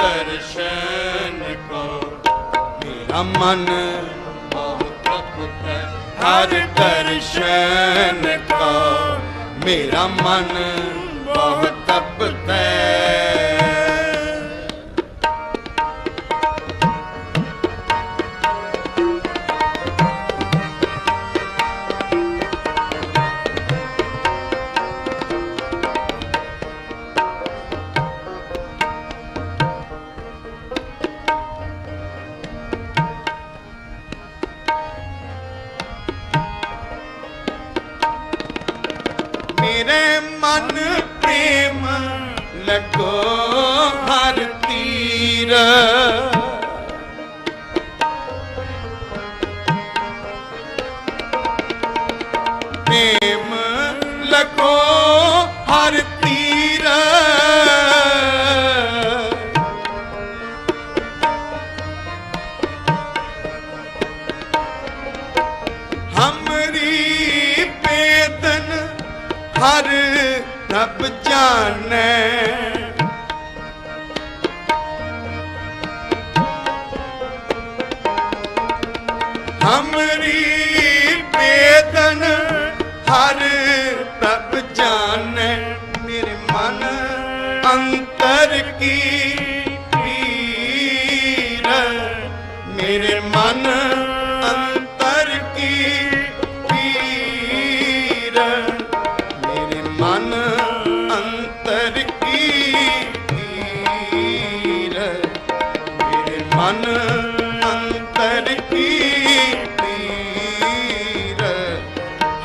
ਦਰਸ਼ਨ ਕੋ। ਮੇਰਾ ਮਨ ਬਹੁਤ ਤਪਤ ਹਰ ਦਰਸ਼ਨ ਕੋ। ਮੇਰਾ ਮਨ ਮਨ ਪ੍ਰੇਮ ਲੱਗੋ ਹਰ ਤੀਰ। ਪ੍ਰੇਮ ਲੱਗੋ ਹਰ ਰੱਬ ਜਾਣੈ। ਹਮਰੀ ਬੇਦਨ ਹਰ ਰੱਬ ਜਾਣੈ। ਮੇਰੇ ਮਨ ਅੰਤਰ ਕੀ ਪੀਰ। ਮੇਰੇ ਮਨ ਅੰਤਰ ਕੀ ਪੀਰ। ਕੀਰ ਮੇਰੇ ਮਨ ਅੰਤਰ ਕੀ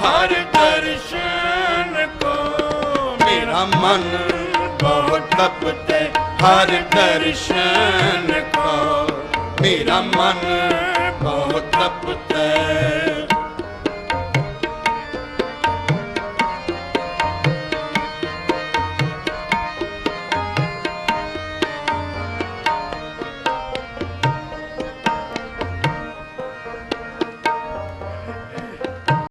ਹਰ ਦਰਸ਼ਨ ਕੋ ਮੇਰਾ ਮਨ ਬਹੁਤ ਤਪਤੇ, ਹਰ ਦਰਸ਼ਨ ਕੋ ਮੇਰਾ ਮਨ ਬਹੁਤ ਤਪਤੇ।